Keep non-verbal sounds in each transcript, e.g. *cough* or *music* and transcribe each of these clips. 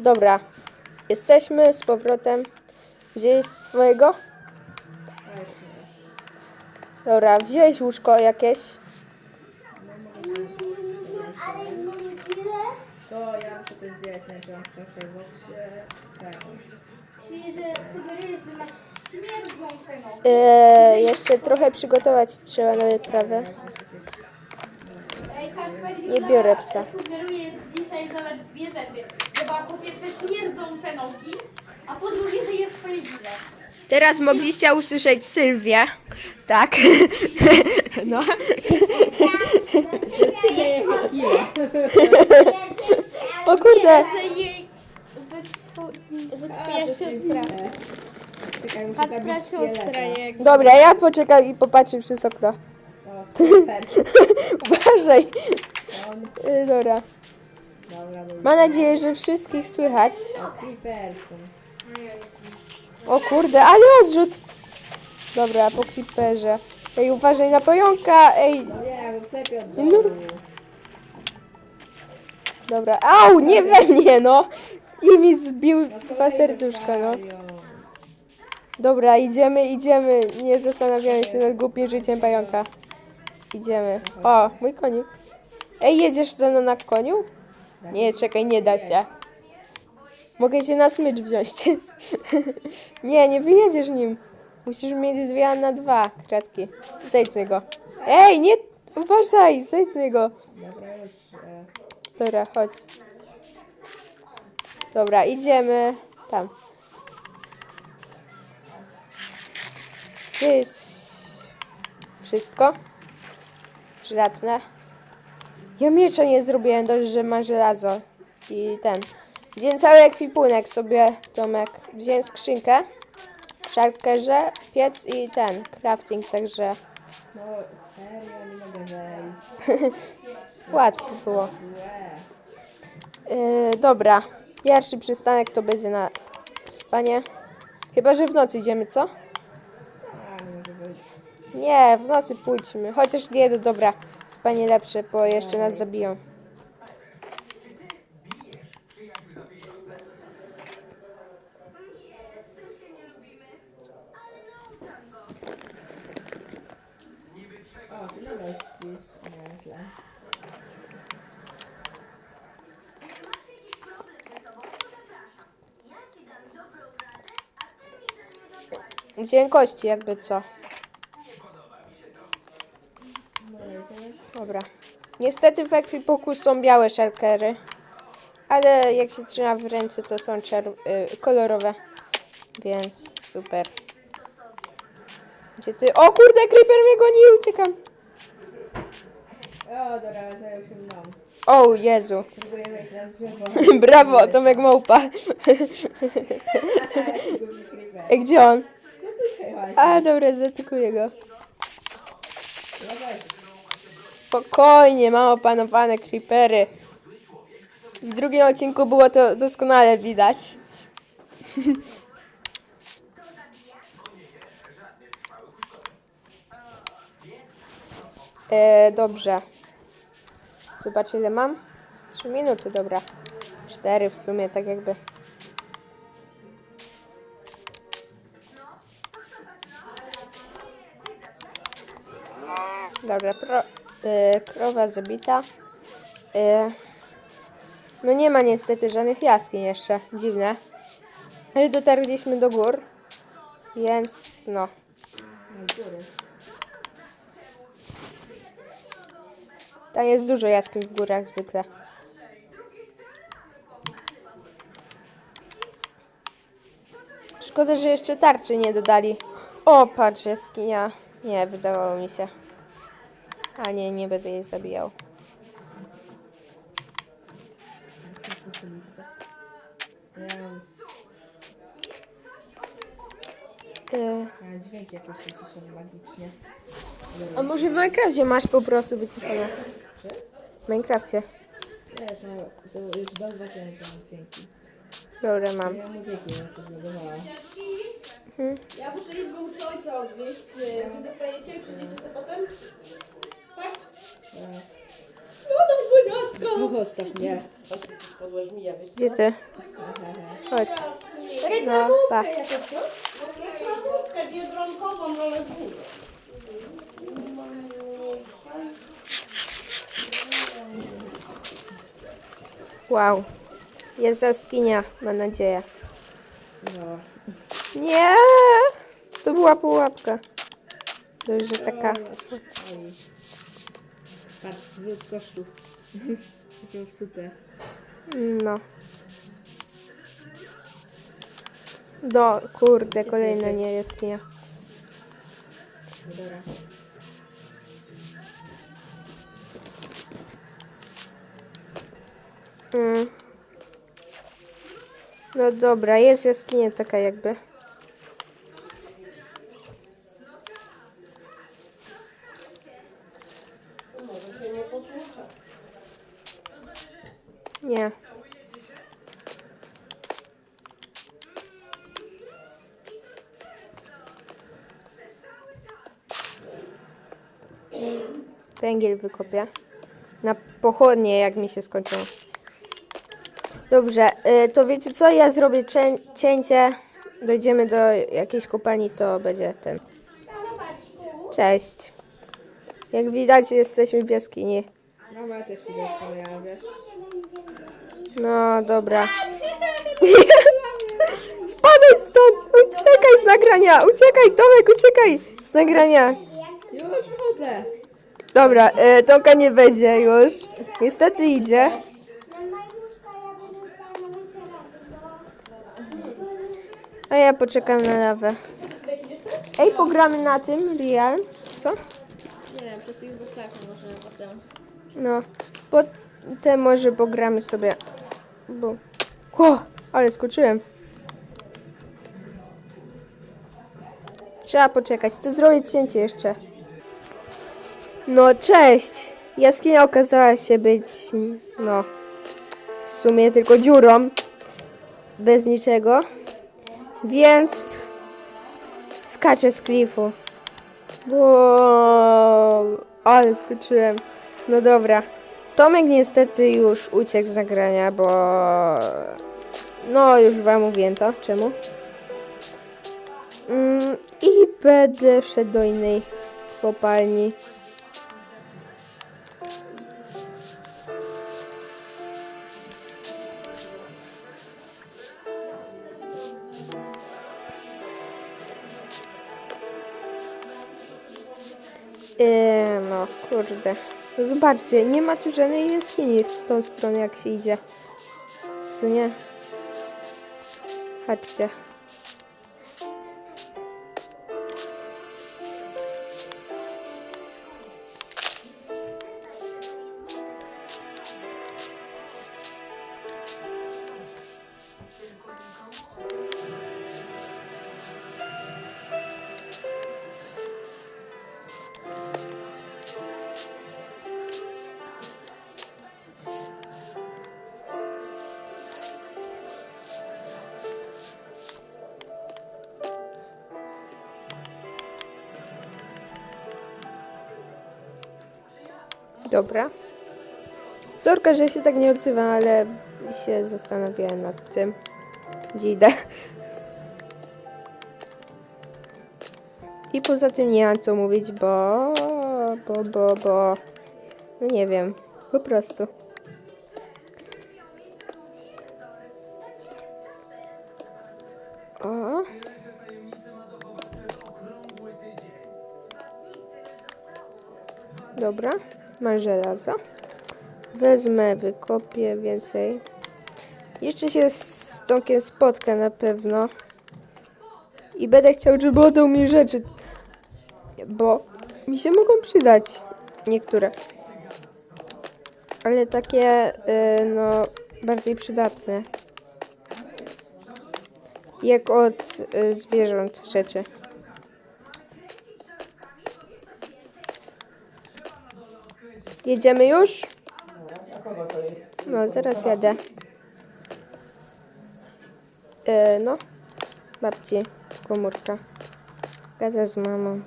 Dobra. Jesteśmy z powrotem. Wziąłeś swojego? Dobra, wziąłeś łóżko jakieś? To ja muszę coś zjeść, nie wiem, czy mam się tak. Czyli, że sugerujesz, że masz śmierdzące nogi. Eee, jeszcze trochę przygotować trzeba na wyprawę. Ej, Kacper, Nie biorę psa. Sugeruje dzisiaj nawet dwie rzeczy. Że ma po pierwsze śmierdzące nogi, a po drugie, że jest twoje gile. Teraz mogliście usłyszeć Sylwię. Tak. *laughs* No. O kurde. Że jej... Że, twu, że twoja siostra... Kacpra siostra jego. Dobra, ja poczekam i popatrzę przez okno. O, super. *laughs* Uważaj. On, Y, Dobra. Mam nadzieję, że wszystkich słychać. O, kurde, ale odrzut. Dobra, po creeperze. Ej, uważaj na pająka. Ej, No dobra. Au, nie we mnie, no. I mi zbił dwa serduszka, no. Dobra, idziemy, idziemy. Nie zastanawiamy się nad głupim życiem pająka. Idziemy. O, mój konik. Ej, jedziesz ze mną na koniu? Nie, czekaj, nie da się. Mogę cię na smycz wziąć. *laughs* nie, nie wyjedziesz nim. Musisz mieć dwie na dwa kratki. Zejdź z niego. Ej, nie, uważaj, zejdź z niego. Dobra, chodź. Dobra, idziemy tam. Gdzie jest wszystko? Przydatne. Ja miecza nie zrobiłem, dość, że ma żelazo. I ten. Wziąłem cały ekwipunek sobie, Tomek. Wziąłem skrzynkę, szarkerze, piec i ten, crafting, także no, serio, nie mogę wejść. *laughs* łatwo było. Yy, dobra, pierwszy przystanek to będzie na spanie. Chyba, że w nocy idziemy, co? Nie w nocy pójdźmy. Chociaż nie, no dobra, spanie lepsze, bo jeszcze nas zabiją. O, kości, jakby co. Dobra, idziemy. Dobra. Niestety w ekwipunktu są białe szarkery. Ale jak się trzyma w ręce, to są y, kolorowe. Więc super. Gdzie ty? O kurde, creeper mnie goni, uciekam. O, dobra, zajął się mną. O Jezu. *laughs* Brawo, Tomek Małpa. *laughs* Gdzie on? No. A, dobra, zatykuję go. Spokojnie, mam opanowane creepery. W drugim odcinku było to doskonale widać. *laughs* e, dobrze. Zobacz ile mam. Trzy minuty, dobra. Cztery w sumie, tak jakby. Dobra, pro, e, krowa zabita. E, no nie ma niestety żadnych jaskiń jeszcze, dziwne. Ale dotarliśmy do gór, więc no. Tam jest dużo jaskiń w górach zwykle. Szkoda, że jeszcze tarczy nie dodali. O, patrz, jaskinia. Nie, wydawało mi się. A nie, nie będę jej zabijał. E, a, dźwięki jakoś się ciszą magicznie. a może w Minecrafcie masz po prostu wyciszone? W Minecrafcie. Wiesz, no, to już zobaczenia te dźwięki. Dobra, mam. Ja muzyki, ja się zlogowała. Ja muszę iść, bo muszę ojca odwieźć. Wy zostajecie i przyjdziecie sobie potem? Tak? Tak. No to powiedziała Zostaw mnie. Podła wiesz Gdzie ty? Chodź. No, tak. Reklamówkę biedronkową, górę. Wow. Jest jaskinia, mam nadzieję. No. Nie! To była pułapka. To już taka. Patrz, zwrót kosztów. *laughs* Się wsute. No. Do, kurde, kolejna nie jaskinia. Dobra. Mm. No dobra, jest jaskinia taka jakby. Może się nie potłucze. Nie. Węgiel wykopię. Na pochodnie, jak mi się skończyło. Dobrze, y, to wiecie co? Ja zrobię cię- cięcie. Dojdziemy do jakiejś kopalni, to będzie ten. Cześć. Jak widać, jesteśmy w jaskini. Mama też ci dostała, wiesz? No dobra. *laughs* Spadaj stąd! Uciekaj z nagrania! Uciekaj, Tomek, uciekaj z nagrania! Już wychodzę. Dobra, e, Tomka nie będzie już. Niestety idzie. A ja poczekam na lawę. Ej, pogramy na tym, Realms, co? Nie wiem, przez Xboxa może potem. No, potem może pogramy sobie. Bo... O, ale skoczyłem. Trzeba poczekać. To zrobić cięcie jeszcze. No, cześć! Jaskinia okazała się być, no, w sumie tylko dziurą. Bez niczego. Więc skaczę z klifu. Bo... Ale skoczyłem. No dobra. Tomek niestety już uciekł z nagrania, bo... No, już wam mówiłem to. Czemu? Mm, I będę szedł do innej kopalni. No kurde. No zobaczcie, nie ma tu żadnej jaskini w tą stronę jak się idzie. Co nie? Patrzcie. Dobra. Sorka, że się tak nie odzywam, ale się zastanawiałem nad tym. Gdzie idę. I poza tym nie mam co mówić, bo... Bo, bo, bo... No nie wiem. Po prostu. O. Dobra, mam żelazo. Wezmę, wykopię więcej. Jeszcze się z Tomkiem spotka na pewno. I będę chciał, żeby oddał mi rzeczy. Bo mi się mogą przydać niektóre. Ale takie, y, no, bardziej przydatne. Jak od y, zwierząt rzeczy. Jedziemy już? No, zaraz jadę. E, no, babci, komórka. Gada z mamą.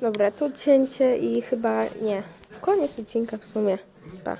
Dobra, tu cięcie i chyba nie. Koniec odcinka w sumie. Pa.